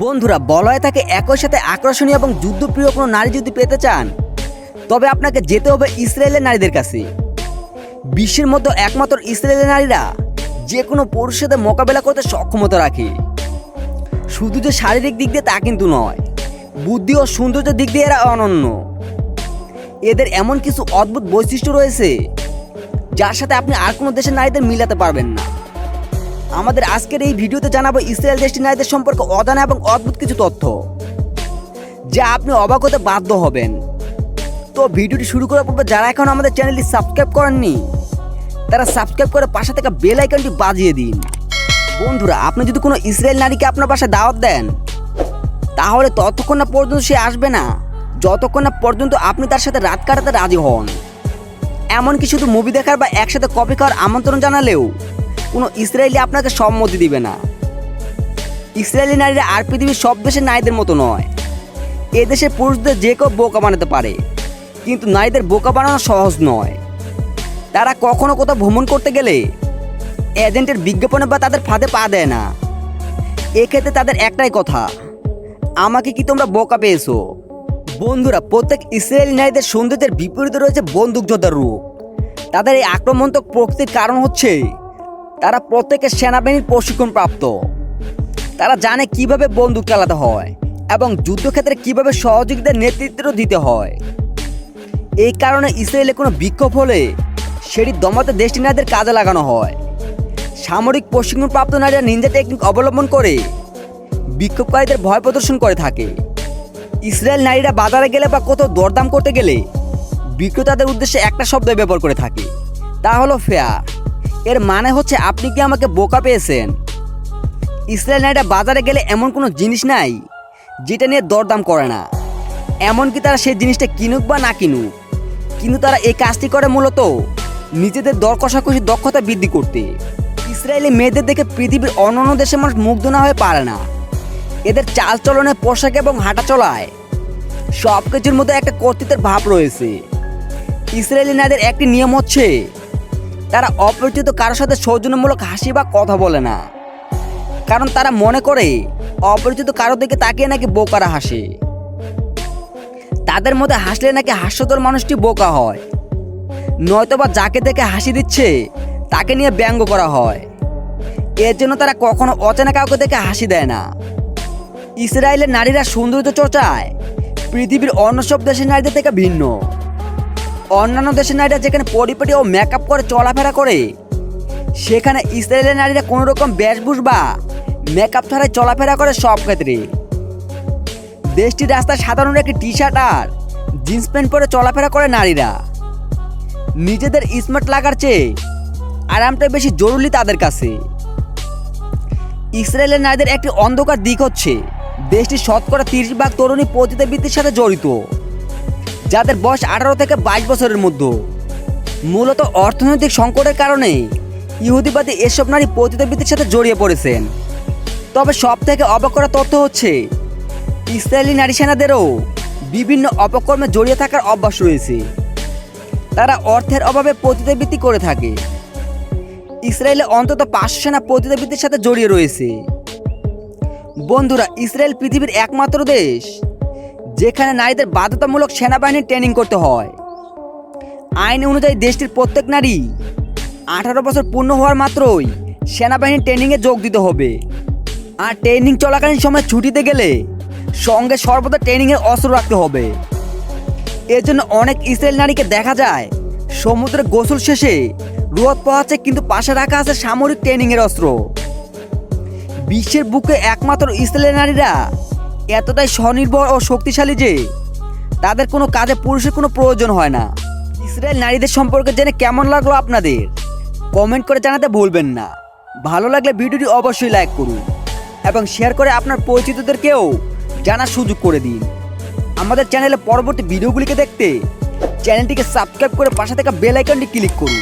বন্ধুরা, বলয়ে থাকে একই সাথে আকর্ষণীয় এবং যুদ্ধপ্রিয় কোনো নারী যদি পেতে চান, তবে আপনাকে যেতে হবে ইসরায়েলের নারীদের কাছে। বিশ্বের মধ্যে একমাত্র ইসরায়েলের নারীরা যে কোনো পুরুষের সাথে মোকাবেলা করতে সক্ষমতা রাখে। শুধু যে শারীরিক দিক দিয়ে তা কিন্তু নয়, বুদ্ধি ও সৌন্দর্যের দিক দিয়ে এরা অনন্য। এদের এমন কিছু অদ্ভুত বৈশিষ্ট্য রয়েছে, যার সাথে আপনি আর কোনো দেশের নারীদের মিলাতে পারবেন না। আমাদের আজকের এই ভিডিওতে জানাব ইসরায়েল দেশটি নারীদের সম্পর্কে অজানা এবং অদ্ভুত কিছু তথ্য, যা আপনি অবাক হতে বাধ্য হবেন। তো ভিডিওটি শুরু করার পূর্বে যারা এখন আমাদের চ্যানেলটি সাবস্ক্রাইব করেননি, তারা সাবস্ক্রাইব করে পাশে থাকা বেল আইকনটি বাজিয়ে দিন। বন্ধুরা, আপনি যদি কোনো ইসরায়েল নারীকে আপনার বাসায় দাওয়াত দেন, তাহলে ততক্ষণ না পর্যন্ত সে আসবে না। যতক্ষণ না পর্যন্ত আপনি তার সাথে রাত কাটাতে রাজি হন। এমনকি শুধু মুভি দেখার বা একসাথে কফি খাওয়ার আমন্ত্রণ জানালেও কোনো ইসরায়েলি আপনাকে সম্মতি দিবে না। ইসরায়েলি নারীরা আর পৃথিবীর সব দেশের নারীদের মতো নয়। এ দেশের পুরুষদের যে কেউ বোকা বানাতে পারে। কিন্তু নারীদের বোকা বানানো সহজ নয়। তারা কখনো কোথাও ভ্রমণ করতে গেলে এজেন্টের বিজ্ঞাপনে বা তাদের ফাঁদে পা দেয় না। এক্ষেত্রে তাদের একটাই কথা, আমাকে কি তোমরা বোকা পেয়েছ? বন্ধুরা, প্রত্যেক ইসরায়েলি নারীদের সৌন্দর্যের বিপরীতে রয়েছে বন্দুকযোদ্ধার রূপ। তাদের এই আক্রমণাত্মক প্রকৃতির কারণ হচ্ছে তারা প্রত্যেকের সেনাবাহিনীর প্রশিক্ষণ প্রাপ্ত। তারা জানে কীভাবে বন্দুক চালাতে হয় এবং যুদ্ধক্ষেত্রে কীভাবে সহযোগীদের নেতৃত্ব দিতে হয়। এই কারণে ইসরায়েলে কোনো বিক্ষোভ হলে সেটি দমাতে দেশটি নারীদের কাজে লাগানো হয়। সামরিক প্রশিক্ষণপ্রাপ্ত নারীরা নিনজা টেকনিক অবলম্বন করে বিক্ষোভকারীদের ভয় প্রদর্শন করে থাকে। ইসরায়েল নারীরা বাজারে গেলে বা কোথাও দরদাম করতে গেলে বিক্রেতাদের উদ্দেশ্যে একটা শব্দ ব্যবহার করে থাকে, তা হলো ফেয়ার। এর মানে হচ্ছে আপনি কি আমাকে বোকা পেয়েছেন? ইসরায়েল নারীরা বাজারে গেলে এমন কোনো জিনিস নাই, যেটা নিয়ে দরদাম করে না। এমনকি তারা সেই জিনিসটা কিনুক বা না কিনুক? কিন্তু তারা এই কাজটি করে মূলত নিজেদের দর কষাকষি দক্ষতা বৃদ্ধি করতে। ইসরায়েলি মেয়েদের দেখে পৃথিবীর অন্যান্য দেশের মানুষ মুগ্ধ না হয়ে পারে না। এদের চালচলনে পোশাক এবং হাঁটা চলায়। সব কিছুর মধ্যে একটা কর্তৃত্বের ভাব রয়েছে। ইসরায়েলি নারীদের একটি নিয়ম হচ্ছে তারা অপরিচিত কারোর সাথে সৌজন্যমূলক হাসি বা কথা বলে না। কারণ তারা মনে করে অপরিচিত কারও দিকে তাকিয়ে নাকি বোকারা হাসে। তাদের মধ্যে হাসলে নাকি হাস্যতর মানুষটি বোকা হয়। নয়তোবা যাকে দেখে হাসি দিচ্ছে, তাকে নিয়ে ব্যঙ্গ করা হয়। এর জন্য তারা কখনো অচেনা কাউকে দেখে হাসি দেয় না। ইসরায়েলের নারীরা সৌন্দর্য চর্চায় পৃথিবীর অন্য সব দেশের নারীদের থেকে ভিন্ন। অন্যান্য দেশের নারীরা যেখানে পরিপাটি ও মেকআপ করে, চলাফেরা করে, সেখানে ইসরায়েলের নারীরা কোনো রকম বেশভূষ বা মেকআপ ছাড়াই চলাফেরা করে সব ক্ষেত্রে। দেশটির রাস্তায় সাধারণ একটি টি শার্ট আর জিন্স প্যান্ট পরে চলাফেরা করে নারীরা। নিজেদের স্মার্ট লাগার চেয়ে আরামটা বেশি জরুরি তাদের কাছে। ইসরায়েলের নারীদের একটি অন্ধকার দিক হচ্ছে দেশটির শতকরা তিরিশ ভাগ তরুণী পতিতাবৃত্তির সাথে জড়িত। যাদের বয়স আঠারো থেকে বাইশ বছরের মধ্যে। মূলত অর্থনৈতিক সংকটের কারণে ইহুদিবাদী এসব নারী পতিতাবৃত্তির সাথে জড়িয়ে পড়েছেন। তবে সব থেকে অবাক তথ্য হচ্ছে, ইসরায়েলি নারী সেনাদেরও বিভিন্ন অপকর্মে জড়িয়ে থাকার অভ্যাস রয়েছে। তারা অর্থের অভাবে পতিতাবৃত্তি করে থাকে। ইসরায়েলে অন্তত পাঁচশো সেনা পতিতাবৃত্তির সাথে জড়িয়ে রয়েছে। বন্ধুরা, ইসরায়েল পৃথিবীর একমাত্র দেশ। যেখানে নারীদের বাধ্যতামূলক সেনাবাহিনীর ট্রেনিং করতে হয়। আইন অনুযায়ী দেশটির প্রত্যেক নারী আঠারো বছর পূর্ণ হওয়ার মাত্রই সেনাবাহিনীর ট্রেনিংয়ে যোগ দিতে হবে। আর ট্রেনিং চলাকালীন সময় ছুটিতে গেলে সঙ্গে সর্বদা ট্রেনিংয়ের অস্ত্র রাখতে হবে। এর জন্য অনেক ইসরায়েল নারীকে দেখা যায় সমুদ্রে গোসল শেষে রোদ পোহাচ্ছে কিন্তু পাশে রাখা আছে সামরিক ট্রেনিংয়ের অস্ত্র। বিশ্বের বুকে একমাত্র ইসরায়েলের নারীরা এতটাই স্বনির্ভর ও শক্তিশালী যে তাদের কোনো কাজে পুরুষের কোনো প্রয়োজন হয় না। ইসরায়েল নারীদের সম্পর্কে জেনে কেমন লাগল আপনাদের? কমেন্ট করে জানাতে ভুলবেন না। ভালো লাগলে ভিডিওটি অবশ্যই লাইক করুন এবং শেয়ার করে আপনার পরিচিতদেরকেও জানার সুযোগ করে দিন। আমাদের চ্যানেলে পরবর্তী ভিডিওগুলিকে দেখতে চ্যানেলটিকে সাবস্ক্রাইব করে পাশে থাকা বেল আইকনটি ক্লিক করুন।